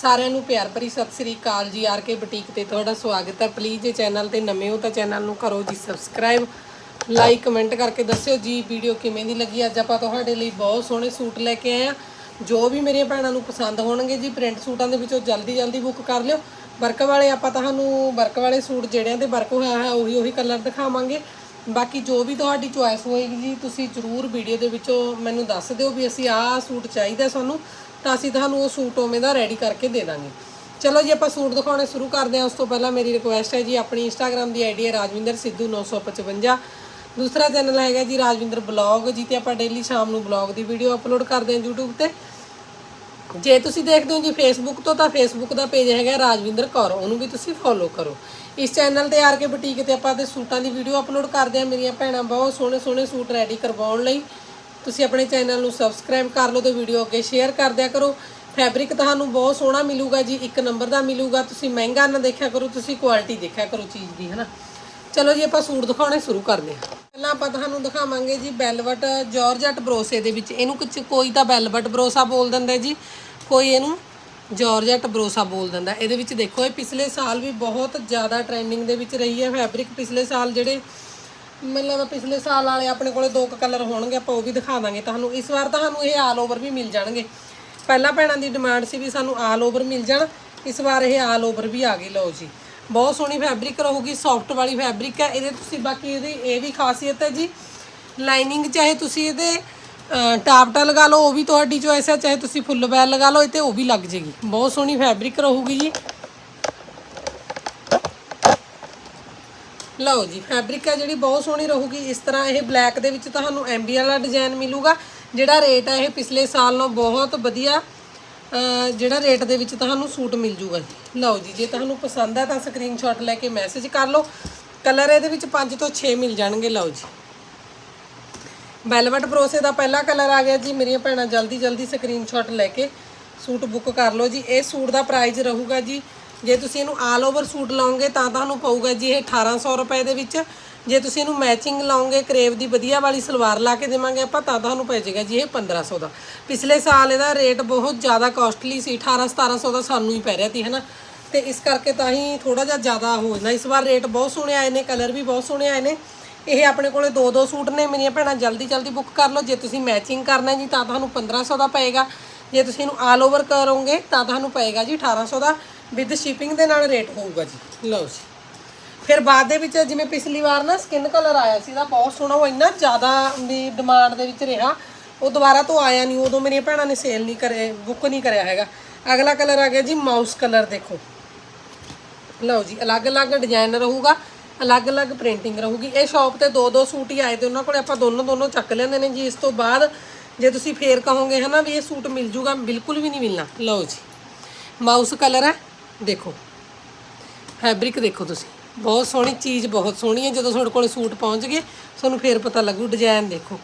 ਸਾਰਿਆਂ ਨੂੰ ਪਿਆਰ ਭਰੀ ਸਤਿ ਸ੍ਰੀ ਅਕਾਲ ਜੀ, ਆਰ ਕੇ ਬੁਟੀਕ ਤੇ ਤੁਹਾਡਾ ਸਵਾਗਤ ਹੈ। ਪਲੀਜ਼ ਜੇ ਚੈਨਲ ਤੇ ਨਵੇਂ ਹੋ ਤਾਂ ਚੈਨਲ ਨੂੰ ਕਰੋ ਜੀ ਸਬਸਕ੍ਰਾਈਬ ਲਾਈਕ ਕਮੈਂਟ ਕਰਕੇ ਦੱਸਿਓ ਜੀ ਵੀਡੀਓ ਕਿਵੇਂ ਦੀ ਲੱਗੀ? ਅੱਜ ਆਪਾਂ ਤੁਹਾਡੇ ਲਈ ਬਹੁਤ ਸੋਹਣੇ ਸੂਟ ਲੈ ਕੇ ਆਏ ਆ ਜੋ ਵੀ ਮੇਰੀਆਂ ਭੈਣਾਂ ਨੂੰ ਪਸੰਦ ਹੋਣਗੇ ਜੀ ਪ੍ਰਿੰਟ ਸੂਟਾਂ ਦੇ ਵਿੱਚੋਂ ਜਲਦੀ ਜਲਦੀ ਬੁੱਕ ਕਰ ਲਿਓ। ਵਰਕ ਵਾਲੇ ਆਪਾਂ ਤੁਹਾਨੂੰ, ਵਰਕ ਵਾਲੇ ਸੂਟ ਜਿਹੜਿਆਂ ਦੇ ਵਰਕ ਹੋਇਆ ਹੈ ਉਹੀ ਉਹੀ ਕਲਰ ਦਿਖਾਵਾਂਗੇ। ਬਾਕੀ ਜੋ ਵੀ ਤੁਹਾਡੀ ਚੁਆਇਸ ਹੋਏਗੀ ਜੀ, ਤੁਸੀਂ ਜਰੂਰ ਵੀਡੀਓ ਦੇ ਵਿੱਚੋਂ ਮੈਨੂੰ ਦੱਸ ਦਿਓ ਵੀ ਅਸੀਂ ਆਹ ਸੂਟ ਚਾਹੀਦਾ ਸਾਨੂੰ। ਤਾਂ ਅਸੀਂ ਤੁਹਾਨੂੰ ਉਹ ਸੂਟ ਉਵੇਂ ਦਾ ਰੈਡੀ ਕਰਕੇ ਦੇ ਦਾਂਗੇ। ਚਲੋ ਜੀ, ਆਪਾਂ ਸੂਟ ਦਿਖਾਉਣੇ ਸ਼ੁਰੂ ਕਰਦੇ ਹਾਂ। ਉਸ ਤੋਂ ਪਹਿਲਾਂ ਮੇਰੀ ਰਿਕੁਐਸਟ ਹੈ ਜੀ, ਆਪਣੀ ਇੰਸਟਾਗ੍ਰam ਦੀ ਆਈਡੀ ਹੈ ਰਾਜਵਿੰਦਰ ਸਿੱਧੂ 955 ਦੂਸਰਾ ਚੈਨਲ ਹੈਗਾ ਜੀ, ਰਾਜਵਿੰਦਰ ਬਲੌਗ ਜੀ ਆਪਾਂ ਡੇਲੀ ਸ਼ਾਮ ਨੂੰ ਬਲੌਗ ਦੀ ਵੀਡੀਓ ਅਪਲੋਡ ਕਰਦੇ ਹਾਂ YouTube ਤੇ। ਜੇ ਤੁਸੀਂ ਦੇਖਦੇ ਹੋ ਜੀ ਫੇਸਬੁੱਕ ਤੋਂ, ਤਾਂ ਫੇਸਬੁੱਕ ਦਾ ਪੇਜ ਹੈਗਾ ਰਾਜਵਿੰਦਰ ਕੌਰ। ਉਹਨੂੰ ਵੀ ਤੁਸੀਂ ਫੋਲੋ ਕਰੋ। ਇਸ ਚੈਨਲ ਤੇ ਆਰ ਕੇ ਬੁਟੀਕ ਤੇ ਆਪਾਂ ਤੇ ਸੂਟਾਂ ਦੀ ਵੀਡੀਓ ਅਪਲੋਡ ਕਰਦੇ ਆ ਮੇਰੀਆਂ ਭੈਣਾਂ ਬਹੁਤ ਸੋਹਣੇ ਸੋਹਣੇ ਸੂਟ ਰੈਡੀ ਕਰਵਾਉਣ ਲਈ। ਤੁਸੀਂ ਆਪਣੇ ਚੈਨਲ ਨੂੰ ਸਬਸਕ੍ਰਾਈਬ ਕਰ ਲਓ ਤੇ ਵੀਡੀਓ ਅੱਗੇ ਸ਼ੇਅਰ ਕਰ ਦਿਆ ਕਰੋ। ਫੈਬਰਿਕ ਤੁਹਾਨੂੰ ਬਹੁਤ ਸੋਹਣਾ ਮਿਲੂਗਾ ਜੀ, ਇੱਕ ਨੰਬਰ ਦਾ ਮਿਲੂਗਾ। ਤੁਸੀਂ ਮਹਿੰਗਾ ਨਾ ਦੇਖਿਆ ਕਰੋ, ਤੁਸੀਂ ਕੁਆਲਿਟੀ ਦੇਖਿਆ ਕਰੋ ਚੀਜ਼ ਦੀ, ਹਨਾ? ਚਲੋ ਜੀ, ਆਪਾਂ ਸੂਟ ਦਿਖਾਉਣੇ ਸ਼ੁਰੂ ਕਰਦੇ ਹਾਂ। ਪਹਿਲਾਂ ਆਪਾਂ ਤੁਹਾਨੂੰ ਦਿਖਾਵਾਂਗੇ ਜੀ ਬੈਲਵਟ ਜਾਰਜਟ ਬਰੋਸੇ ਦੇ ਵਿੱਚ। ਇਹਨੂੰ ਕੁਝ ਕੋਈ ਤਾਂ ਬੈਲਵਟ ਬਰੋਸਾ ਬੋਲ ਦਿੰਦਾ ਜੀ, ਕੋਈ ਇਹਨੂੰ ਜਾਰਜਟ ਬਰੋਸਾ ਬੋਲ ਦਿੰਦਾ। ਇਹਦੇ ਵਿੱਚ ਦੇਖੋ, ਇਹ ਪਿਛਲੇ ਸਾਲ ਵੀ ਬਹੁਤ ਜ਼ਿਆਦਾ ਟ੍ਰੈਂਡਿੰਗ ਦੇ ਵਿੱਚ ਰਹੀ ਹੈ। ਫੈਬਰਿਕ ਪਿਛਲੇ ਸਾਲ ਜਿਹੜੇ ਮੈਨੂੰ ਲੱਗਦਾ ਪਿਛਲੇ ਸਾਲ ਵਾਲੇ ਆਪਣੇ ਕੋਲੇ ਦੋ ਕੁ ਕਲਰ ਹੋਣਗੇ, ਆਪਾਂ ਉਹ ਵੀ ਦਿਖਾ ਦਾਂਗੇ। ਤੁਹਾਨੂੰ ਇਸ ਵਾਰ ਤੁਹਾਨੂੰ ਇਹ ਆਲ ਓਵਰ ਵੀ ਮਿਲ ਜਾਣਗੇ। ਪਹਿਲਾਂ ਭੈਣਾਂ ਦੀ ਡਿਮਾਂਡ ਸੀ ਵੀ ਸਾਨੂੰ ਆਲ ਓਵਰ ਮਿਲ ਜਾਣ, ਇਸ ਵਾਰ ਇਹ ਆਲ ਓਵਰ ਵੀ ਆ ਗਏ ਲਓ ਜੀ। ਬਹੁਤ ਸੋਹਣੀ ਫੈਬਰਿਕ ਰਹੂਗੀ ਸੌਫਟ ਵਾਲੀ ਫੈਬਰਿਕ ਹੈ। ਇਹਦੇ ਤੁਸੀਂ ਬਾਕੀ ਇਹਦੀ ਇਹ ਵੀ ਖਾਸੀਅਤ ਹੈ ਜੀ ਲਾਈਨਿੰਗ ਚਾਹੇ ਤੁਸੀਂ ਇਹਦੇ ਟਾਪਟਾ ਲਗਾ ਲਓ, ਉਹ ਵੀ ਤੁਹਾਡੀ ਚੋਇਸ ਹੈ। ਚਾਹੇ ਤੁਸੀਂ ਫੁੱਲ ਬੈਲ ਲਗਾ ਲਓ, ਇਹ ਤੇ ਉਹ ਵੀ ਲੱਗ ਜੇਗੀ। ਬਹੁਤ ਸੋਹਣੀ ਫੈਬਰਿਕ ਰਹੂਗੀ ਜੀ। ਲਓ ਜੀ ਫੈਬਰਿਕ ਹੈ ਜਿਹੜੀ ਬਹੁਤ ਸੋਹਣੀ ਰਹੂਗੀ। ਇਸ ਤਰ੍ਹਾਂ ਇਹ ਬਲੈਕ ਦੇ ਵਿੱਚ ਤੁਹਾਨੂੰ ਐਮਬੀ ਵਾਲਾ ਡਿਜ਼ਾਈਨ ਮਿਲੂਗਾ, ਜਿਹੜਾ ਰੇਟ ਹੈ ਇਹ ਪਿਛਲੇ ਸਾਲ ਨਾਲੋਂ ਬਹੁਤ ਵਧੀਆ ਜਿਹੜਾ ਰੇਟ ਦੇ ਵਿੱਚ ਤੁਹਾਨੂੰ ਸੂਟ ਮਿਲ ਜੂਗਾ ਜੀ। ਲਓ ਜੀ, ਜੇ ਤੁਹਾਨੂੰ ਪਸੰਦ ਹੈ ਤਾਂ ਸਕਰੀਨਸ਼ਾਟ ਲੈ ਕੇ ਮੈਸੇਜ ਕਰ ਲਓ। ਕਲਰ ਇਹਦੇ ਵਿੱਚ 5 ਤੋਂ 6 ਮਿਲ ਜਾਣਗੇ, ਲਓ ਜੀ। ਵੈਲਵਟ ਬਰੋਸੇ ਦਾ ਪਹਿਲਾ ਕਲਰ ਆ ਗਿਆ ਜੀ। ਮੇਰੀਆਂ ਭੈਣਾਂ ਜਲਦੀ ਜਲਦੀ ਸਕਰੀਨਸ਼ਾਟ ਲੈ ਕੇ ਸੂਟ ਬੁੱਕ ਕਰ ਲਓ ਜੀ। ਇਹ ਸੂਟ ਦਾ ਪ੍ਰਾਈਸ ਰਹੂਗਾ ਜੀ ਜੇ ਤੁਸੀਂ ਇਹਨੂੰ ਆਲ ਓਵਰ ਸੂਟ ਲਾਓਗੇ ਤਾਂ ਤੁਹਾਨੂੰ ਪਊਗਾ ਜੀ ਇਹ 1800 ਰੁਪਏ ਦੇ ਵਿੱਚ। ਜੇ ਤੁਸੀਂ ਇਹਨੂੰ ਮੈਚਿੰਗ ਲਾਉਂਗੇ ਕਰੇਵ ਦੀ ਵਧੀਆ ਵਾਲੀ ਸਲਵਾਰ ਲਾ ਕੇ ਦੇਵਾਂਗੇ ਆਪਾਂ, ਤਾਂ ਤੁਹਾਨੂੰ ਪੈ ਜਾਏਗਾ ਜੀ ਇਹ 1500 ਦਾ। ਪਿਛਲੇ ਸਾਲ ਇਹਦਾ ਰੇਟ ਬਹੁਤ ਜ਼ਿਆਦਾ ਕਾਸਟਲੀ ਸੀ 18 1700 ਦਾ ਸਾਨੂੰ ਹੀ ਪੈ ਰਿਹਾ ਸੀ, ਹਨਾ? ਤੇ ਇਸ ਕਰਕੇ ਤਾਂ ਹੀ ਥੋੜਾ ਜਿਹਾ ਜ਼ਿਆਦਾ ਹੋ ਜਾਂਦਾ। ਇਸ ਵਾਰ ਰੇਟ ਬਹੁਤ ਸੋਹਣੇ ਆਏ ਨੇ ਕਲਰ ਵੀ ਬਹੁਤ ਸੋਹਣੇ ਆਏ ਨੇ। ਇਹ ਆਪਣੇ ਕੋਲੇ ਦੋ ਦੋ ਸੂਟ ਨੇ, ਮੇਰੀਆਂ ਭੈਣਾਂ ਜਲਦੀ ਜਲਦੀ ਬੁੱਕ ਕਰ ਲਓ। ਜੇ ਤੁਸੀਂ ਮੈਚਿੰਗ ਕਰਨਾ ਜੀ, ਤਾਂ ਤੁਹਾਨੂੰ 1500 ਦਾ ਪਏਗਾ। ਜੇ ਤੁਸੀਂ ਇਹਨੂੰ ਆਲ ਓਵਰ ਕਰੋਗੇ, ਤਾਂ ਤੁਹਾਨੂੰ ਪਏਗਾ ਜੀ 1800 ਦਾ। ਵਿਦ ਸ਼ਿਪਿੰਗ ਦੇ ਨਾਲ ਰੇਟ ਹੋਊਗਾ ਜੀ। ਲਓ ਜੀ। ਫਿਰ ਬਾਅਦ ਦੇ ਵਿੱਚ ਜਿਵੇਂ ਪਿਛਲੀ ਵਾਰ ਨਾ ਸਕਿਨ ਕਲਰ ਆਇਆ ਸੀ ਦਾ ਬਹੁਤ ਸੋਹਣਾ ਉਹ ਇੰਨਾ ਜ਼ਿਆਦਾ ਵੀ ਡਿਮਾਂਡ ਦੇ ਵਿੱਚ ਰਿਹਾ, ਉਹ ਦੁਬਾਰਾ ਤੋਂ ਆਇਆ ਨਹੀਂ, ਉਦੋਂ ਮੇਰੀਆਂ ਭੈਣਾਂ ਨੇ ਸੇਲ ਨਹੀਂ ਕਰੇ ਬੁੱਕ ਨਹੀਂ ਕਰਿਆ ਹੈਗਾ। ਅਗਲਾ ਕਲਰ ਆ ਗਿਆ ਜੀ ਮਾਊਸ ਕਲਰ ਦੇਖੋ। ਲਓ ਜੀ, ਅਲੱਗ-ਅਲੱਗ ਡਿਜ਼ਾਈਨ ਰਹੂਗਾ, ਅਲੱਗ-ਅਲੱਗ ਪ੍ਰਿੰਟਿੰਗ ਰਹੂਗੀ। ਇਹ ਸ਼ਾਪ ਤੇ ਦੋ ਦੋ ਸੂਟ ਹੀ ਆਏ ਤੇ ਉਹਨਾਂ ਕੋਲੇ ਆਪਾਂ ਦੋਨੋਂ ਦੋਨੋਂ ਚੱਕ ਲੈਂਦੇ ਨੇ ਜੀ। ਇਸ ਤੋਂ ਬਾਅਦ ਜੇ ਤੁਸੀਂ ਫੇਰ ਕਹੋਗੇ ਹਨਾ ਵੀ ਇਹ ਸੂਟ ਮਿਲ ਜੂਗਾ, ਬਿਲਕੁਲ ਵੀ ਨਹੀਂ ਮਿਲਣਾ। ਲਓ ਜੀ। ਮਾਊਸ ਕਲਰ ਹੈ। ਦੇਖੋ ਫੈਬਰਿਕ ਦੇਖੋ ਤੁਸੀਂ। ਬਹੁਤ ਸੋਹਣੀ ਚੀਜ਼, ਬਹੁਤ ਸੋਹਣੀ ਹੈ। ਜਦੋਂ ਤੁਹਾਡੇ ਕੋਲ ਸੂਟ ਪਹੁੰਚ ਗਏ, ਤੁਹਾਨੂੰ ਫੇਰ ਪਤਾ ਲੱਗੂ ਡਿਜ਼ਾਈਨ ਦੇਖੋ।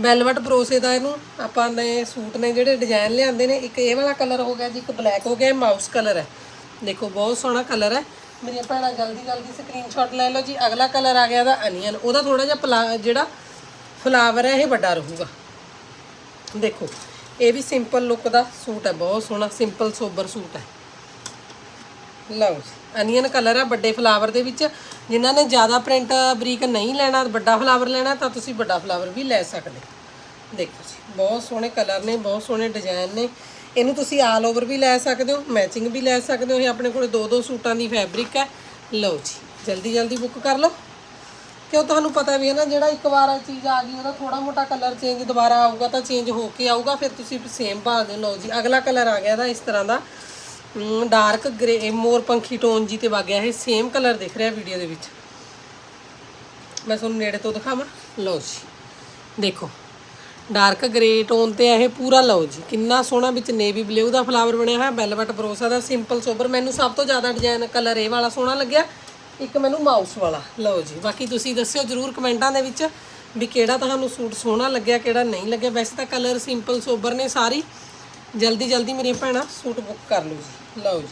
ਵੈਲਵਟ ਬਰੋਸੇ ਦਾ ਇਹਨੂੰ ਆਪਾਂ ਨੇ ਸੂਟ ਨੇ ਜਿਹੜੇ ਡਿਜ਼ਾਈਨ ਲਿਆਂਦੇ ਨੇ, ਇੱਕ ਇਹ ਵਾਲਾ ਕਲਰ ਹੋ ਗਿਆ ਜੀ, ਇੱਕ ਬਲੈਕ ਹੋ ਗਿਆ, ਇਹ ਮਾਊਸ ਕਲਰ ਹੈ। ਦੇਖੋ, ਬਹੁਤ ਸੋਹਣਾ ਕਲਰ ਹੈ। ਮੇਰੀਆਂ ਭੈਣਾਂ ਜਲਦੀ ਜਲਦੀ ਸਕਰੀਨਸ਼ਾਟ ਲੈ ਲਓ ਜੀ। ਅਗਲਾ ਕਲਰ ਆ ਗਿਆ ਦਾ ਅਨੀਅਨ ਉਹਦਾ ਥੋੜਾ ਜਿਹਾ ਪਲਾ ਜਿਹੜਾ ਫਲਾਵਰ ਹੈ, ਇਹ ਵੱਡਾ ਰਹੂਗਾ। ਦੇਖੋ, ਇਹ ਵੀ ਸਿੰਪਲ ਲੁੱਕ ਦਾ ਸੂਟ ਹੈ। ਬਹੁਤ ਸੋਹਣਾ ਸਿੰਪਲ ਸੋਬਰ ਸੂਟ ਹੈ। ਲਓ ਜੀ ਅਨੀਅਨ ਕਲਰ ਆ ਵੱਡੇ ਫਲਾਵਰ ਦੇ ਵਿੱਚ, ਜਿਨ੍ਹਾਂ ਨੇ ਜ਼ਿਆਦਾ ਪ੍ਰਿੰਟ ਬਰੀਕ ਨਹੀਂ ਲੈਣਾ, ਵੱਡਾ ਫਲਾਵਰ ਲੈਣਾ, ਤਾਂ ਤੁਸੀਂ ਵੱਡਾ ਫਲਾਵਰ ਵੀ ਲੈ ਸਕਦੇ ਦੇਖੋ ਜੀ, ਬਹੁਤ ਸੋਹਣੇ ਕਲਰ ਨੇ, ਬਹੁਤ ਸੋਹਣੇ ਡਿਜ਼ਾਈਨ ਨੇ। ਇਹਨੂੰ ਤੁਸੀਂ ਆਲ ਓਵਰ ਵੀ ਲੈ ਸਕਦੇ ਹੋ ਮੈਚਿੰਗ ਵੀ ਲੈ ਸਕਦੇ ਹੋ। ਇਹ ਆਪਣੇ ਕੋਲ ਦੋ ਦੋ ਸੂਟਾਂ ਦੀ ਫੈਬਰਿਕ ਹੈ। ਲਓ ਜੀ, ਜਲਦੀ ਜਲਦੀ ਬੁੱਕ ਕਰ ਲਓ। ਕਿਉਂ ਤੁਹਾਨੂੰ ਪਤਾ ਵੀ ਹੈ ਨਾ, ਜਿਹੜਾ ਇੱਕ ਵਾਰ ਚੀਜ਼ ਆ ਗਈ, ਉਹਦਾ ਥੋੜਾ ਮੋਟਾ ਕਲਰ ਚੇਂਜ ਦੁਬਾਰਾ ਆਊਗਾ ਤਾਂ ਚੇਂਜ ਹੋ ਕੇ ਆਊਗਾ, ਫਿਰ ਤੁਸੀਂ ਸੇਮ ਭਾਲਦੇ ਲਓ ਜੀ, ਅਗਲਾ ਕਲਰ ਆ ਗਿਆ ਇਹਦਾ, ਇਸ ਤਰ੍ਹਾਂ ਦਾ। ਡਾਰਕ ਗ੍ਰੇ ਮੋਰ ਪੰਖੀ ਟੋਨ ਜੀ ਤੇ ਵਗਿਆ ਇਹ ਸੇਮ ਕਲਰ ਦਿਖ ਰਿਹਾ ਵੀਡੀਓ ਦੇ ਵਿੱਚ। ਮੈਂ ਤੁਹਾਨੂੰ ਨੇੜੇ ਤੋਂ ਦਿਖਾਵਾਂ। ਲਓ ਜੀ। ਦੇਖੋ ਡਾਰਕ ਗ੍ਰੇ ਟੋਨ ਤੇ ਇਹ ਪੂਰਾ, ਲਓ ਜੀ। ਕਿੰਨਾ ਸੋਹਣਾ ਵਿੱਚ ਨੇਵੀ ਬਲੂ ਦਾ ਫਲਾਵਰ ਬਣਿਆ ਹੋਇਆ ਬੈਲਵਟ ਬਰੋਸਾ ਦਾ ਸਿੰਪਲ ਸੋਬਰ ਮੈਨੂੰ ਸਭ ਤੋਂ ਜ਼ਿਆਦਾ ਡਿਜ਼ਾਈਨ ਕਲਰ ਇਹ ਵਾਲਾ ਸੋਹਣਾ ਲੱਗਿਆ, ਇੱਕ ਮੈਨੂੰ ਮਾਊਸ ਵਾਲਾ। ਲਓ ਜੀ। ਬਾਕੀ ਤੁਸੀਂ ਦੱਸਿਓ ਜਰੂਰ ਕਮੈਂਟਾਂ ਦੇ ਵਿੱਚ ਵੀ ਕਿਹੜਾ ਤੁਹਾਨੂੰ ਸੂਟ ਸੋਹਣਾ ਲੱਗਿਆ, ਕਿਹੜਾ ਨਹੀਂ ਲੱਗਿਆ। ਵੈਸੇ ਤਾਂ ਕਲਰ ਸਿੰਪਲ ਸੋਬਰ ਨੇ ਸਾਰੀ। ਜਲਦੀ ਜਲਦੀ ਮੇਰੀਆਂ ਭੈਣਾਂ ਸੂਟ ਬੁੱਕ ਕਰ ਲਓ ਜੀ। ਲਓ ਜੀ।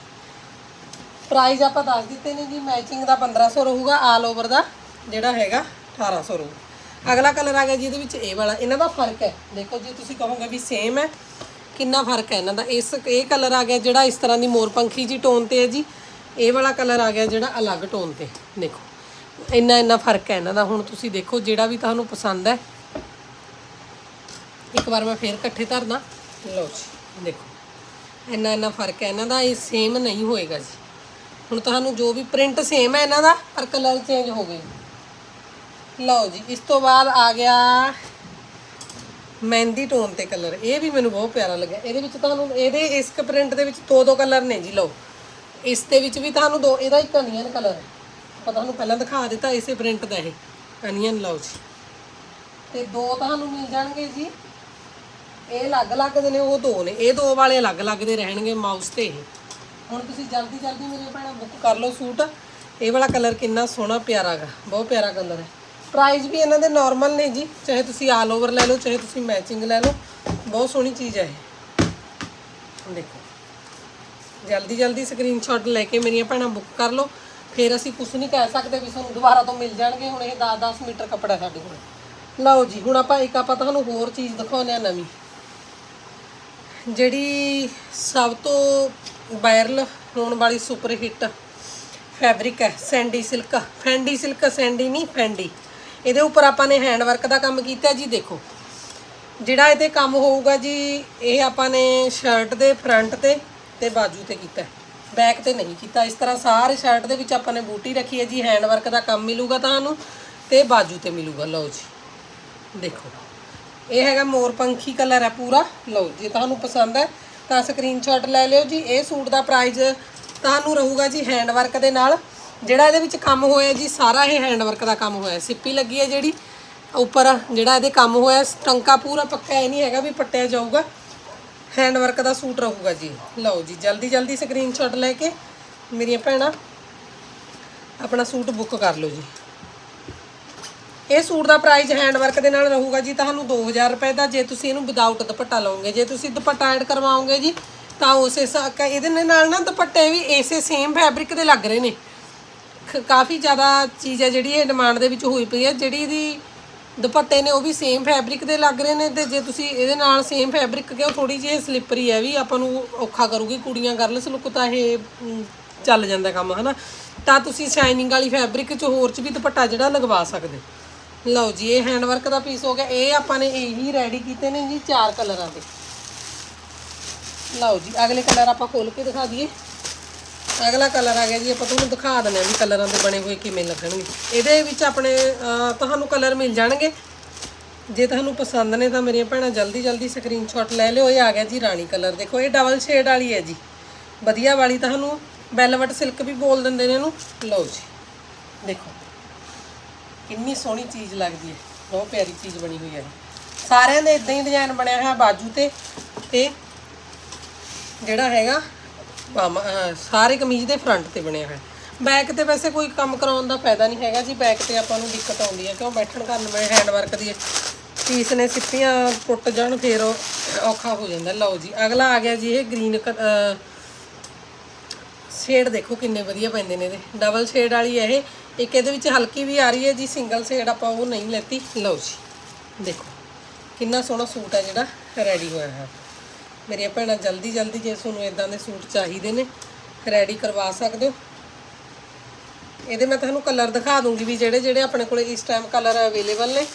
ਪ੍ਰਾਈਸ ਆਪਾਂ ਦੱਸ ਦਿੱਤੇ ਨੇ ਜੀ ਮੈਚਿੰਗ ਦਾ 1500 ਰਹੂਗਾ ਆਲ ਓਵਰ ਦਾ ਜਿਹੜਾ ਹੈਗਾ 1800 ਰਹੂਗਾ। ਅਗਲਾ ਕਲਰ ਆ ਗਿਆ ਜੀ ਇਹਦੇ ਵਿੱਚ ਇਹ ਵਾਲਾ। ਇਹਨਾਂ ਦਾ ਫ਼ਰਕ ਹੈ। ਦੇਖੋ ਜੀ, ਤੁਸੀਂ ਕਹੋਗੇ ਵੀ ਸੇਮ ਹੈ। ਕਿੰਨਾ ਫ਼ਰਕ ਹੈ ਇਹਨਾਂ ਦਾ? ਇਸ, ਇਹ ਕਲਰ ਆ ਗਿਆ ਜਿਹੜਾ ਇਸ ਤਰ੍ਹਾਂ ਦੀ ਮੋਰਪੰਖੀ ਜੀ ਟੋਨ ਤੇ ਹੈ ਜੀ। ਇਹ ਵਾਲਾ ਕਲਰ ਆ ਗਿਆ ਜਿਹੜਾ ਅਲੱਗ ਟੋਨ ਤੇ। ਦੇਖੋ, ਇੰਨਾ ਇੰਨਾ ਫ਼ਰਕ ਹੈ ਇਹਨਾਂ ਦਾ। ਹੁਣ ਤੁਸੀਂ ਦੇਖੋ, ਜਿਹੜਾ ਵੀ ਤੁਹਾਨੂੰ ਪਸੰਦ ਹੈ। ਇੱਕ ਵਾਰ ਮੈਂ ਫੇਰ ਇਕੱਠੇ ਧਰਦਾ ਲਓ ਜੀ। ਦੇਖੋ, ਇੰਨਾ ਇੰਨਾ ਫ਼ਰਕ ਹੈ। ਇਹਨਾਂ ਦਾ ਇਹ ਸੇਮ ਨਹੀਂ ਹੋਏਗਾ ਜੀ। ਹੁਣ ਤੁਹਾਨੂੰ ਜੋ ਵੀ ਪ੍ਰਿੰਟ ਸੇਮ ਹੈ ਇਹਨਾਂ ਦਾ, ਪਰ ਕਲਰ ਚੇਂਜ ਹੋ ਗਏ। ਲਓ ਜੀ, ਇਸ ਤੋਂ ਬਾਅਦ ਆ ਗਿਆ ਮਹਿੰਦੀ ਟੋਨ ਤੇ ਕਲਰ ਇਹ ਵੀ ਮੈਨੂੰ ਬਹੁਤ ਪਿਆਰਾ ਲੱਗਿਆ। ਇਹਦੇ ਵਿੱਚ ਤੁਹਾਨੂੰ ਇਹਦੇ ਇਸ ਪ੍ਰਿੰਟ ਦੇ ਵਿੱਚ ਦੋ ਦੋ ਕਲਰ ਨੇ ਜੀ, ਲਓ। ਇਸ ਦੇ ਵਿੱਚ ਵੀ ਤੁਹਾਨੂੰ ਦੋ ਇਹਦਾ ਇੱਕ ਅਨੀਅਨ ਕਲਰ ਹੈ। ਆਪਾਂ ਤੁਹਾਨੂੰ ਪਹਿਲਾਂ ਦਿਖਾ ਦਿੱਤਾ ਇਸੇ ਪ੍ਰਿੰਟ ਦਾ ਇਹ। ਅਨੀਅਨ ਲਓ ਜੀ। ਤੇ ਦੋ ਤੁਹਾਨੂੰ ਮਿਲ ਜਾਣਗੇ ਜੀ। ਇਹ ਅਲੱਗ-ਅਲੱਗ ਦੇ ਨੇ, ਉਹ ਦੋ ਨੇ। ਇਹ ਦੋ ਵਾਲੇ ਅਲੱਗ-ਅਲੱਗ ਦੇ ਰਹਿਣਗੇ ਮਾਊਸ ਤੇ ਇਹ। ਹੁਣ ਤੁਸੀਂ ਜਲਦੀ ਜਲਦੀ ਮੇਰੇ ਭੈਣਾਂ ਬੁੱਕ ਕਰ ਲਓ ਸੂਟ। ਇਹ ਵਾਲਾ ਕਲਰ ਕਿੰਨਾ ਸੋਹਣਾ, ਪਿਆਰਾ ਗਾ। ਬਹੁਤ ਪਿਆਰਾ ਕਲਰ ਹੈ। ਪ੍ਰਾਈਸ ਵੀ ਇਹਨਾਂ ਦੇ ਨਾਰਮਲ ਨੇ ਜੀ। ਚਾਹੇ ਤੁਸੀਂ ਆਲ ਓਵਰ ਲੈ ਲਓ, ਚਾਹੇ ਤੁਸੀਂ ਮੈਚਿੰਗ ਲੈ ਲਓ। ਬਹੁਤ ਸੋਹਣੀ ਚੀਜ਼ ਹੈ ਇਹ। ਦੇਖੋ। ਜਲਦੀ ਜਲਦੀ ਸਕਰੀਨਸ਼ਾਟ ਲੈ ਕੇ ਮੇਰੀਆਂ ਭੈਣਾਂ ਬੁੱਕ ਕਰ ਲਓ। ਫਿਰ ਅਸੀਂ ਕੁਝ ਨਹੀਂ ਕਹਿ ਸਕਦੇ ਵੀ ਤੁਹਾਨੂੰ ਦੁਬਾਰਾ ਤੋਂ ਮਿਲ ਜਾਣਗੇ। ਹੁਣ ਇਹ 10-10 ਮੀਟਰ ਕੱਪੜਾ ਸਾਡੇ ਕੋਲ। ਲਓ ਜੀ, ਹੁਣ ਆਪਾਂ ਇੱਕ ਆਪਾਂ ਤੁਹਾਨੂੰ ਹੋਰ ਚੀਜ਼ ਦਿਖਾਉਂਦੇ ਆ ਨਵੀਂ। ਜਿਹੜੀ ਸਭ ਤੋਂ ਵਾਇਰਲ ਹੋਣ ਵਾਲੀ ਸੁਪਰ ਹਿੱਟ ਫੈਬਰਿਕ ਹੈ, sandy silk. Fendi silk, sandy ਨਹੀਂ, ਫੈਂਡੀ। ਇਹਦੇ ਉੱਪਰ ਆਪਾਂ ਨੇ ਹੈਂਡ ਵਰਕ ਦਾ ਕੰਮ ਕੀਤਾ ਜੀ, ਦੇਖੋ। ਜਿਹੜਾ ਇਹਦੇ ਕੰਮ ਹੋਊਗਾ ਜੀ, ਇਹ ਆਪਾਂ ਨੇ ਸ਼ਰਟ ਦੇ ਫਰੰਟ ਤੇ ਤੇ ਬਾਜੂ ਤੇ ਕੀਤਾ ਬੈਕ ਤੇ ਨਹੀਂ ਕੀਤਾ। ਇਸ ਤਰ੍ਹਾਂ ਸਾਰੇ ਸ਼ਰਟ ਦੇ ਵਿੱਚ ਆਪਾਂ ਨੇ ਬੂਟੀ ਰੱਖੀ ਹੈ ਜੀ ਹੈਂਡ ਵਰਕ ਦਾ ਕੰਮ ਮਿਲੂਗਾ ਤੁਹਾਨੂੰ ਤੇ ਬਾਜੂ ਤੇ ਮਿਲੂਗਾ। ਲਓ ਜੀ, ਦੇਖੋ। ਇਹ ਹੈਗਾ ਮੋਰ ਪੰਖੀ ਕਲਰ ਹੈ ਪੂਰਾ। ਲਓ ਜੇ, ਤੁਹਾਨੂੰ ਪਸੰਦ ਹੈ ਤਾਂ ਸਕਰੀਨਸ਼ਾਟ ਲੈ ਲਿਓ ਜੀ। ਇਹ ਸੂਟ ਦਾ ਪ੍ਰਾਈਸ ਤੁਹਾਨੂੰ ਰਹੂਗਾ ਜੀ ਹੈਂਡ ਵਰਕ ਦੇ ਨਾਲ। ਜਿਹੜਾ ਇਹਦੇ ਵਿੱਚ ਕੰਮ ਹੋਇਆ ਜੀ, ਸਾਰਾ ਇਹ ਹੈਂਡ ਵਰਕ ਦਾ ਕੰਮ ਹੋਇਆ। ਸਿੱਪੀ ਲੱਗੀ ਹੈ ਜਿਹੜੀ, ਉੱਪਰ ਜਿਹੜਾ ਇਹਦੇ ਕੰਮ ਹੋਇਆ, ਟੰਕਾ ਪੂਰਾ ਪੱਕਾ, ਇਹ ਨਹੀਂ ਹੈਗਾ ਵੀ ਪੱਟਿਆ ਜਾਊਗਾ। ਹੈਂਡ ਵਰਕ ਦਾ ਸੂਟ ਰਹੂਗਾ ਜੀ। ਲਓ ਜੀ, ਜਲਦੀ ਜਲਦੀ ਸਕਰੀਨਸ਼ਾਟ ਲੈ ਕੇ ਮੇਰੀਆਂ ਭੈਣਾਂ ਆਪਣਾ ਸੂਟ ਬੁੱਕ ਕਰ ਲਓ ਜੀ। ਇਹ ਸੂਟ ਦਾ ਪ੍ਰਾਈਸ ਹੈਂਡ ਵਰਕ ਦੇ ਨਾਲ ਰਹੂਗਾ ਜੀ, ਤੁਹਾਨੂੰ 2000 ਰੁਪਏ ਦਾ, ਜੇ ਤੁਸੀਂ ਇਹਨੂੰ ਵਿਦਆਊਟ ਦੁਪੱਟਾ ਲਓਗੇ। ਜੇ ਤੁਸੀਂ ਦੁਪੱਟਾ ਐਡ ਕਰਵਾਓਗੇ ਜੀ, ਤਾਂ ਉਸੇ ਇਹਦੇ ਨਾਲ ਨਾ ਦੁਪੱਟੇ ਵੀ ਇਸੇ ਸੇਮ ਫੈਬਰਿਕ ਦੇ ਲੱਗ ਰਹੇ ਨੇ। ਖ- ਕਾਫੀ ਜ਼ਿਆਦਾ ਚੀਜ਼ ਹੈ ਜਿਹੜੀ ਇਹ ਡਿਮਾਂਡ ਦੇ ਵਿੱਚ ਹੋਈ ਪਈ ਹੈ, ਜਿਹੜੀ ਇਹਦੀ ਦੁਪੱਟੇ ਨੇ ਉਹ ਵੀ ਸੇਮ ਫੈਬਰਿਕ ਦੇ ਲੱਗ ਰਹੇ ਨੇ, ਤੇ ਜੇ ਤੁਸੀਂ ਇਹਦੇ ਨਾਲ ਸੇਮ ਫੈਬਰਿਕ ਕਿਉਂ ਥੋੜੀ ਜਿਹੀ ਸਲਿੱਪਰੀ ਹੈ ਵੀ, ਆਪਾਂ ਨੂੰ ਔਖਾ ਕਰੂਗੀ, ਕੁੜੀਆਂ ਗਰਲਸ ਲੁੱਕ ਤਾਂ ਇਹ ਚੱਲ ਜਾਂਦਾ ਕੰਮ, ਹਨਾ। ਤਾਂ ਤੁਸੀਂ ਸ਼ਾਈਨਿੰਗ ਵਾਲੀ ਫੈਬਰਿਕ ਚ ਹੋਰ ਚ ਵੀ ਦੁਪੱਟਾ ਜਿਹੜਾ ਲਗਵਾ ਸਕਦੇ। ਲਓ ਜੀ, ਇਹ ਹੈਂਡ ਵਰਕ ਦਾ ਪੀਸ ਹੋ ਗਿਆ। ਇਹ ਆਪਾਂ ਨੇ ਇਹੀ ਰੈਡੀ ਕੀਤੇ ਨੇ ਜੀ ਚਾਰ ਕਲਰਾਂ ਦੇ। ਲਓ ਜੀ, ਅਗਲੇ ਕਲਰ ਆਪਾਂ ਖੋਲ ਕੇ ਦਿਖਾ ਦਈਏ। ਅਗਲਾ ਕਲਰ ਆ ਗਿਆ ਜੀ, ਆਪਾਂ ਤੁਹਾਨੂੰ ਦਿਖਾ ਦਿੰਦੇ ਹਾਂ ਵੀ ਕਲਰਾਂ ਦੇ ਬਣੇ ਹੋਏ ਕਿਵੇਂ ਲੱਗਣਗੇ। ਇਹਦੇ ਵਿੱਚ ਆਪਣੇ ਤੁਹਾਨੂੰ ਕਲਰ ਮਿਲ ਜਾਣਗੇ। ਜੇ ਤੁਹਾਨੂੰ ਪਸੰਦ ਨੇ ਤਾਂ ਮੇਰੀਆਂ ਭੈਣਾਂ ਜਲਦੀ ਜਲਦੀ ਸਕਰੀਨਸ਼ਾਟ ਲੈ ਲਿਓ। ਇਹ ਆ ਗਿਆ ਜੀ ਰਾਣੀ ਕਲਰ। ਦੇਖੋ, ਇਹ ਡਬਲ ਸ਼ੇਡ ਵਾਲੀ ਹੈ ਜੀ। ਵਧੀਆ ਵਾਲੀ ਤੁਹਾਨੂੰ ਬੈਲਵਟ ਸਿਲਕ ਵੀ ਬੋਲ ਦਿੰਦੇ ਨੇ ਇਹਨੂੰ। ਲਓ ਜੀ, ਦੇਖੋ। ਕਿੰਨੀ ਸੋਹਣੀ ਚੀਜ਼ ਲੱਗਦੀ ਹੈ। ਬਹੁਤ ਪਿਆਰੀ ਚੀਜ਼ ਬਣੀ ਹੋਈ ਹੈ। ਇਹ। ਸਾਰਿਆਂ ਦੇ ਇਦਾਂ ਹੀ ਡਿਜ਼ਾਈਨ ਬਣਿਆ ਹੋਇਆ ਬਾਜੂ ਤੇ ਤੇ ਜਿਹੜਾ ਹੈਗਾ ਸਾਰੇ ਕਮੀਜ਼ ਦੇ ਫਰੰਟ ਤੇ ਬਣਿਆ ਹੋਇਆ। ਬੈਕ ਤੇ ਵੈਸੇ ਕੋਈ ਕੰਮ ਕਰਾਉਣ ਦਾ ਫਾਇਦਾ ਨਹੀਂ ਹੈਗਾ ਜੀ ਬੈਕ ਤੇ ਆਪਾਂ ਨੂੰ ਦਿੱਕਤ ਆਉਂਦੀ ਹੈ, ਕਿਉਂ ਬੈਠਣ ਕਰਨ ਵੇਲੇ ਹੈਂਡ ਵਰਕ ਦੀ ਪੀਸ ਨੇ ਸਿੱਪੀਆਂ ਟੁੱਟ ਜਾਣ, ਫੇਰ ਉਹ ਔਖਾ ਹੋ ਜਾਂਦਾ। ਲਓ ਜੀ, ਅਗਲਾ ਆ ਗਿਆ ਜੀ ਇਹ ਗ੍ਰੀਨ ਸ਼ੇਡ ਦੇਖੋ ਕਿੰਨੇ ਵਧੀਆ ਪੈਂਦੇ ਨੇ ਇਹਦੇ। ਡਬਲ ਸ਼ੇਡ ਵਾਲੀ ਹੈ ਇਹ। ਇੱਕ ਇਹਦੇ ਵਿੱਚ ਹਲਕੀ ਵੀ ਆ ਰਹੀ ਹੈ ਜੀ, ਸਿੰਗਲ ਸ਼ੇਡ ਆਪਾਂ ਉਹ ਨਹੀਂ ਲੈਤੀ। ਲਓ ਜੀ, ਦੇਖੋ। ਕਿੰਨਾ ਸੋਹਣਾ ਸੂਟ ਹੈ ਜਿਹੜਾ ਰੈਡੀ ਹੋਇਆ ਹੈ। ਮੇਰੀਆਂ ਭੈਣਾਂ ਜਲਦੀ ਜਲਦੀ ਜੇ ਤੁਹਾਨੂੰ ਇਦਾਂ ਦੇ ਸੂਟ ਚਾਹੀਦੇ ਨੇ ਰੈਡੀ ਕਰਵਾ ਸਕਦੇ ਹੋ। ਇਹਦੇ ਮੈਂ ਤੁਹਾਨੂੰ ਕਲਰ ਦਿਖਾ ਦੂੰਗੀ ਵੀ ਜਿਹੜੇ ਜਿਹੜੇ ਆਪਣੇ ਕੋਲੇ ਇਸ ਟਾਈਮ ਕਲਰ ਅਵੇਲੇਬਲ ਨੇ।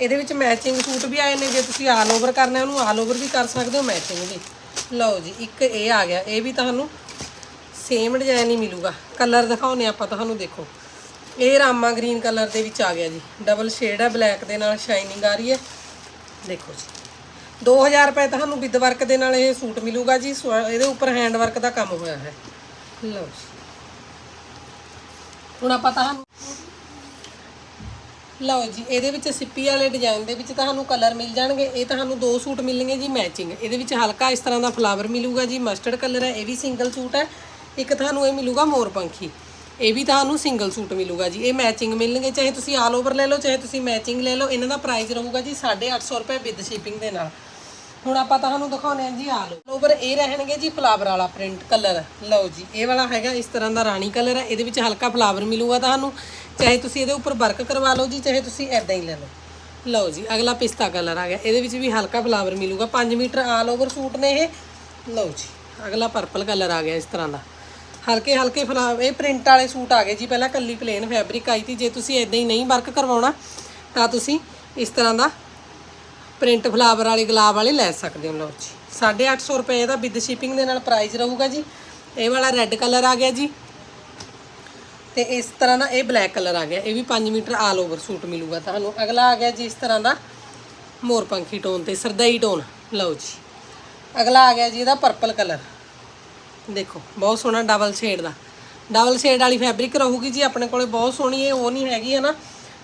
ਇਹਦੇ ਵਿੱਚ ਮੈਚਿੰਗ ਸੂਟ ਵੀ ਆਏ ਨੇ, ਜੇ ਤੁਸੀਂ ਆਲ ਓਵਰ ਕਰਨਾ ਉਹਨੂੰ ਆਲ ਓਵਰ ਵੀ ਕਰ ਸਕਦੇ ਹੋ ਮੈਚਿੰਗ ਵੀ। ਲਓ ਜੀ, ਇੱਕ ਇਹ ਆ ਗਿਆ। ਇਹ ਵੀ ਤੁਹਾਨੂੰ ਸੇਮ ਡਿਜ਼ਾਈਨ ਹੀ ਮਿਲੂਗਾ। ਕਲਰ ਦਿਖਾਉਨੇ ਆਪਾਂ, ਤੁਹਾਨੂੰ ਦੇਖੋ। ਇਹ ਰਾਮਾ ਗ੍ਰੀਨ ਕਲਰ ਦੇ ਵਿੱਚ ਆ ਗਿਆ ਜੀ। ਡਬਲ ਸ਼ੇਡ ਹੈ ਬਲੈਕ ਦੇ ਨਾਲ ਸ਼ਾਈਨਿੰਗ ਆ ਰਹੀ ਹੈ। ਦੇਖੋ ਜੀ। 2000 ਰੁਪਏ ਤੁਹਾਨੂੰ ਵਿਦ ਵਰਕ ਦੇ ਨਾਲ ਇਹ ਸੂਟ ਮਿਲੂਗਾ ਜੀ। ਸਵਾ- ਇਹਦੇ ਉੱਪਰ ਹੈਂਡ ਵਰਕ ਦਾ ਕੰਮ ਹੋਇਆ ਹੈ। ਲਓ ਜੀ। ਹੁਣ ਆਪਾਂ ਤੁਹਾਨੂੰ ਲਓ ਜੀ, ਇਹਦੇ ਵਿੱਚ ਸਿੱਪੀ ਵਾਲੇ ਡਿਜ਼ਾਈਨ ਦੇ ਵਿੱਚ ਤੁਹਾਨੂੰ ਕਲਰ ਮਿਲ ਜਾਣਗੇ। ਇਹ ਤੁਹਾਨੂੰ ਦੋ ਸੂਟ ਮਿਲਣਗੇ ਜੀ ਮੈਚਿੰਗ ਇਹਦੇ ਵਿੱਚ ਹਲਕਾ ਇਸ ਤਰ੍ਹਾਂ ਦਾ ਫਲਾਵਰ ਮਿਲੂਗਾ ਜੀ। ਮਸਟਰਡ ਕਲਰ ਹੈ, ਇਹ ਵੀ ਸਿੰਗਲ ਸੂਟ ਹੈ। ਇੱਕ ਤੁਹਾਨੂੰ ਇਹ ਮਿਲੂਗਾ ਮੋਰ ਪੰਖੀ। ਇਹ ਵੀ ਤੁਹਾਨੂੰ ਸਿੰਗਲ ਸੂਟ ਮਿਲੂਗਾ ਜੀ। ਇਹ ਮੈਚਿੰਗ ਮਿਲਣਗੇ, ਚਾਹੇ ਤੁਸੀਂ ਆਲ ਓਵਰ ਲੈ ਲਓ, ਚਾਹੇ ਤੁਸੀਂ ਮੈਚਿੰਗ ਲੈ ਲਓ, ਇਹਨਾਂ ਦਾ ਪ੍ਰਾਈਸ ਰਹੂਗਾ ਜੀ 850 ਰੁਪਏ ਵਿਦ ਸ਼ਿਪਿੰਗ ਦੇ ਨਾਲ। ਹੁਣ ਆਪਾਂ ਤੁਹਾਨੂੰ ਦਿਖਾਉਣੇ ਆ ਜੀ ਆਲ ਓਵਰ ਇਹ ਰਹਿਣਗੇ ਜੀ ਫਲਾਵਰ ਵਾਲਾ ਪ੍ਰਿੰਟ ਕਲਰ ਲਓ ਜੀ, ਇਹ ਵਾਲਾ ਹੈਗਾ, ਇਸ ਤਰ੍ਹਾਂ ਦਾ ਰਾਣੀ ਕਲਰ ਹੈ। ਇਹਦੇ ਵਿੱਚ ਹਲਕਾ ਫਲਾਵਰ ਮਿਲੂਗਾ ਤੁਹਾਨੂੰ। ਚਾਹੇ ਤੁਸੀਂ ਇਹਦੇ ਉੱਪਰ ਵਰਕ ਕਰਵਾ ਲਓ ਜੀ, ਚਾਹੇ ਤੁਸੀਂ ਐਦਾਂ ਹੀ ਲੈ ਲਓ। ਲਓ ਜੀ, ਅਗਲਾ ਪਿਸਤਾ ਕਲਰ ਆ ਗਿਆ। ਇਹਦੇ ਵਿੱਚ ਵੀ ਹਲਕਾ ਫਲਾਵਰ ਮਿਲੂਗਾ। 5 ਮੀਟਰ ਆਲ ਓਵਰ ਸੂਟ ਨੇ ਇਹ। ਲਓ ਜੀ, ਅਗਲਾ ਪਰਪਲ ਕਲਰ ਆ ਗਿਆ ਇਸ ਤਰ੍ਹਾਂ ਦਾ। ਹਲਕੇ ਹਲਕੇ ਫਲਾਵਰ ਇਹ ਪ੍ਰਿੰਟ ਵਾਲੇ ਸੂਟ ਆ ਗਏ ਜੀ, ਪਹਿਲਾਂ ਕੱਲੀ ਪਲੇਨ ਫੈਬਰਿਕ ਆਈ ਤੀ, ਜੇ ਤੁਸੀਂ ਇਦਾਂ ਹੀ ਨਹੀਂ ਵਰਕ ਕਰਵਾਉਣਾ, ਤਾਂ ਤੁਸੀਂ ਇਸ ਤਰ੍ਹਾਂ ਦਾ ਪ੍ਰਿੰਟ ਫਲਾਵਰ ਵਾਲੇ, ਗੁਲਾਬ ਵਾਲੇ ਲੈ ਸਕਦੇ ਹੋ। ਲਓ ਜੀ 850 ਰੁਪਏ ਦਾ ਵਿਦ ਸ਼ਿਪਿੰਗ ਦੇ ਨਾਲ ਪ੍ਰਾਈਸ ਰਹੂਗਾ ਜੀ। ਇਹ ਵਾਲਾ ਰੈੱਡ ਕਲਰ ਆ ਗਿਆ ਜੀ। ਤੇ ਇਸ ਤਰ੍ਹਾਂ ਦਾ ਇਹ ਬਲੈਕ ਕਲਰ ਆ ਗਿਆ। ਇਹ ਵੀ 5 ਮੀਟਰ ਆਲ ਓਵਰ ਸੂਟ ਮਿਲੂਗਾ ਤੁਹਾਨੂੰ। ਅਗਲਾ ਆ ਗਿਆ ਜੀ ਇਸ ਤਰ੍ਹਾਂ ਦਾ ਮੋਰਪੰਖੀ ਟੋਨ ਤੇ ਸਰਦਈ ਟੋਨ ਲਓ ਜੀ, ਅਗਲਾ ਆ ਗਿਆ ਜੀ ਇਹਦਾ ਪਰਪਲ ਕਲਰ ਦੇਖੋ, ਬਹੁਤ ਸੋਹਣਾ ਡਬਲ ਸ਼ੇਡ ਦਾ। ਡਬਲ ਸ਼ੇਡ ਵਾਲੀ ਫੈਬਰਿਕ ਰਹੂਗੀ ਜੀ, ਆਪਣੇ ਕੋਲੇ ਬਹੁਤ ਸੋਹਣੀ ਹੈ, ਉਹ ਨਹੀਂ ਹੈਗੀ ਹੈ ਨਾ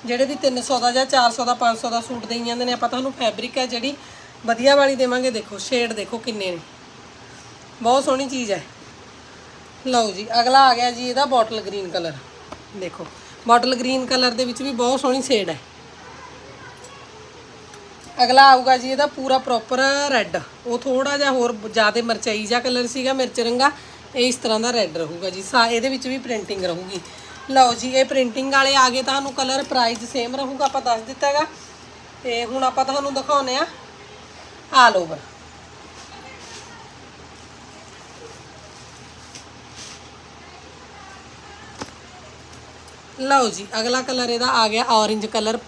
ਜਿਹੜੇ ਦੀ 300 ਦਾ ਜਾਂ 400 ਦਾ 500 ਦਾ ਸੂਟ ਦੇਈ ਜਾਂਦੇ ਨੇ, ਆਪਾਂ ਤੁਹਾਨੂੰ ਫੈਬਰਿਕ ਹੈ ਜਿਹੜੀ ਵਧੀਆ ਵਾਲੀ ਦੇਵਾਂਗੇ, ਦੇਖੋ ਸ਼ੇਡ ਦੇਖੋ ਕਿੰਨੇ ਨੇ। ਬਹੁਤ ਸੋਹਣੀ ਚੀਜ਼ ਹੈ। ਲਓ ਜੀ, ਅਗਲਾ ਆ ਗਿਆ ਜੀ, ਇਹਦਾ ਬੋਟਲ ਗ੍ਰੀਨ ਕਲਰ ਦੇਖੋ ਬੋਟਲ ਗ੍ਰੀਨ ਕਲਰ ਦੇ ਵਿੱਚ ਵੀ ਬਹੁਤ ਸੋਹਣੀ ਸ਼ੇਡ ਹੈ। ਅਗਲਾ ਆਊਗਾ ਜੀ, ਇਹਦਾ ਪੂਰਾ ਪ੍ਰੋਪਰ ਰੈੱਡ ਉਹ ਥੋੜਾ ਜਿਹਾ ਹੋਰ ਜ਼ਿਆਦਾ ਮਰਚਾਈ ਜਿਹਾ ਕਲਰ ਸੀਗਾ, ਮਿਰਚ ਰੰਗਾ, ਇਹ ਇਸ ਤਰ੍ਹਾਂ ਦਾ ਰੈੱਡ ਰਹੂਗਾ ਜੀ। ਸਾ ਇਹਦੇ ਵਿੱਚ ਵੀ ਪ੍ਰਿੰਟਿੰਗ ਰਹੂਗੀ। ਲਓ ਜੀ, ਇਹ ਪ੍ਰਿੰਟਿੰਗ ਵਾਲੇ ਆ ਗਏ, ਤੁਹਾਨੂੰ ਕਲਰ ਪ੍ਰਾਈਸ ਸੇਮ ਰਹੂਗਾ, ਆਪਾਂ ਦੱਸ ਦਿੱਤਾ ਹੈਗਾ। ਤੇ ਹੁਣ ਆਪਾਂ ਤੁਹਾਨੂੰ ਦਿਖਾਉਨੇ ਆ ਆਲ ਓਵਰ ਲਓ ਜੀ, ਅਗਲਾ ਕਲਰ ਇਹਦਾ ਆ ਗਿਆ ਔਰੇਂਜ ਕਲਰ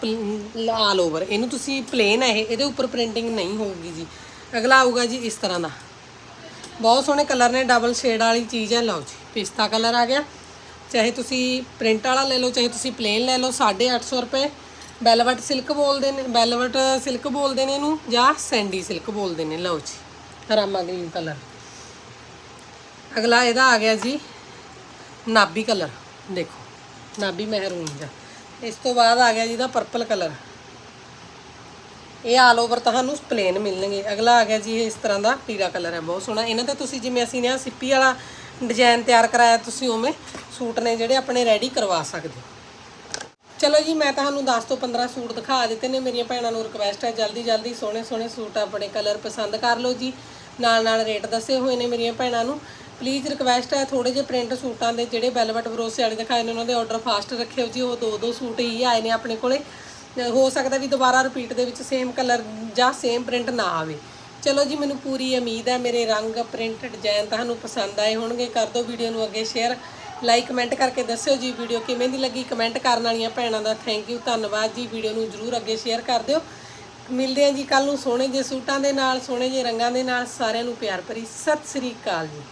ਆਲ ਓਵਰ ਇਹਨੂੰ ਤੁਸੀਂ ਪਲੇਨ ਹੈ ਇਹ, ਇਹਦੇ ਉੱਪਰ ਪ੍ਰਿੰਟਿੰਗ ਨਹੀਂ ਹੋਊਗੀ ਜੀ। ਅਗਲਾ ਆਊਗਾ ਜੀ ਇਸ ਤਰ੍ਹਾਂ ਦਾ। ਬਹੁਤ ਸੋਹਣੇ ਕਲਰ ਨੇ ਡਬਲ ਸ਼ੇਡ ਵਾਲੀ ਚੀਜ਼ ਹੈ ਲਓ ਜੀ, ਪਿਸਤਾ ਕਲਰ ਆ ਗਿਆ। ਚਾਹੇ ਤੁਸੀਂ ਪ੍ਰਿੰਟ ਵਾਲਾ ਲੈ ਲਓ, ਚਾਹੇ ਤੁਸੀਂ ਪਲੇਨ ਲੈ ਲਓ 850 ਰੁਪਏ। ਬੈਲਵਟ ਸਿਲਕ ਬੋਲਦੇ ਨੇ ਬੈਲਵਟ ਸਿਲਕ ਬੋਲਦੇ ਨੇ ਇਹਨੂੰ, ਜਾਂ ਸੈਂਡੀ ਸਿਲਕ ਬੋਲਦੇ ਨੇ। ਲਓ ਜੀ ਰਾਮਾ ਗ੍ਰੀਨ ਕਲਰ ਅਗਲਾ ਇਹਦਾ ਆ ਗਿਆ ਜੀ ਨਾਬੀ ਕਲਰ ਦੇਖੋ ਨਾਬੀ ਮਹਿਰੂਨ ਦਾ ਇਸ ਤੋਂ ਬਾਅਦ ਆ ਗਿਆ ਜੀ ਦਾ ਪਰਪਲ ਕਲਰ ਇਹ ਆਲ ਓਵਰ ਤੁਹਾਨੂੰ ਪਲੇਨ ਮਿਲਣਗੇ। ਅਗਲਾ ਆ ਗਿਆ ਜੀ ਇਹ ਇਸ ਤਰ੍ਹਾਂ ਦਾ ਪੀਲਾ ਕਲਰ ਹੈ, ਬਹੁਤ ਸੋਹਣਾ। ਇਹਨਾਂ ਤੇ ਤੁਸੀਂ ਜਿਵੇਂ ਅਸੀਂ ਨੇ ਆਹ ਸਿੱਪੀ ਵਾਲਾ ਡਿਜ਼ਾਈਨ ਤਿਆਰ ਕਰਾਇਆ, ਤੁਸੀਂ ਉਵੇਂ ਸੂਟ ਨੇ ਜਿਹੜੇ ਆਪਣੇ ਰੈਡੀ ਕਰਵਾ ਸਕਦੇ ਹੋ। ਚਲੋ ਜੀ, ਮੈਂ ਤੁਹਾਨੂੰ 10 ਤੋਂ 15 ਸੂਟ ਦਿਖਾ ਦਿੱਤੇ ਨੇ। ਮੇਰੀਆਂ ਭੈਣਾਂ ਨੂੰ ਰਿਕਵੈਸਟ ਹੈ, ਜਲਦੀ ਜਲਦੀ ਸੋਹਣੇ ਸੋਹਣੇ ਸੂਟ ਆਪਣੇ ਕਲਰ ਪਸੰਦ ਕਰ ਲਓ ਜੀ। ਨਾਲ ਨਾਲ ਰੇਟ ਦੱਸੇ ਹੋਏ ਨੇ ਮੇਰੀਆਂ ਭੈਣਾਂ ਨੂੰ। ਪਲੀਜ਼ ਰਿਕਵੈਸਟ ਹੈ ਥੋੜੇ ਜਿਹੇ ਪ੍ਰਿੰਟ ਸੂਟਾਂ ਦੇ ਜਿਹੜੇ ਬੈਲਵਟ ਬਰੋਸੇ ਵਾਲੇ ਦਿਖਾਏ ਨੇ, ਉਹਨਾਂ ਦੇ ਆਰਡਰ ਫਾਸਟ ਰੱਖਿਓ ਜੀ, ਉਹ ਦੋ ਦੋ ਸੂਟ ਹੀ ਆਏ ਨੇ ਆਪਣੇ ਕੋਲੇ। ਹੋ ਸਕਦਾ ਵੀ ਦੁਬਾਰਾ ਰਿਪੀਟ ਦੇ ਵਿੱਚ ਸੇਮ ਕਲਰ ਜਾਂ ਸੇਮ ਪ੍ਰਿੰਟ ਨਾ ਆਵੇ। ਚਲੋ ਜੀ, ਮੈਨੂੰ ਪੂਰੀ ਉਮੀਦ ਹੈ, ਮੇਰੇ ਰੰਗ ਪ੍ਰਿੰਟ ਡਿਜ਼ਾਈਨ ਤੁਹਾਨੂੰ ਪਸੰਦ ਆਏ ਹੋਣਗੇ। ਕਰ ਦਿਓ ਵੀਡੀਓ ਨੂੰ ਅੱਗੇ ਸ਼ੇਅਰ ਲਾਈਕ ਕਮੈਂਟ ਕਰਕੇ ਦੱਸਿਓ ਜੀ ਵੀਡੀਓ ਕਿਵੇਂ ਦੀ ਲੱਗੀ। ਕਮੈਂਟ ਕਰਨ ਵਾਲੀਆਂ ਭੈਣਾਂ ਦਾ ਥੈਂਕ ਯੂ ਧੰਨਵਾਦ ਜੀ। ਵੀਡੀਓ ਨੂੰ ਜਰੂਰ ਅੱਗੇ ਸ਼ੇਅਰ ਕਰ ਦਿਓ। ਮਿਲਦੇ ਹਾਂ ਜੀ ਕੱਲ ਨੂੰ ਸੋਹਣੇ ਜਿਹੇ ਸੂਟਾਂ ਦੇ ਨਾਲ, ਸੋਹਣੇ ਜਿਹੇ ਰੰਗਾਂ ਦੇ ਨਾਲ। ਸਾਰਿਆਂ ਨੂੰ ਪਿਆਰ ਭਰੀ ਸਤਿ ਸ੍ਰੀ ਅਕਾਲ ਜੀ।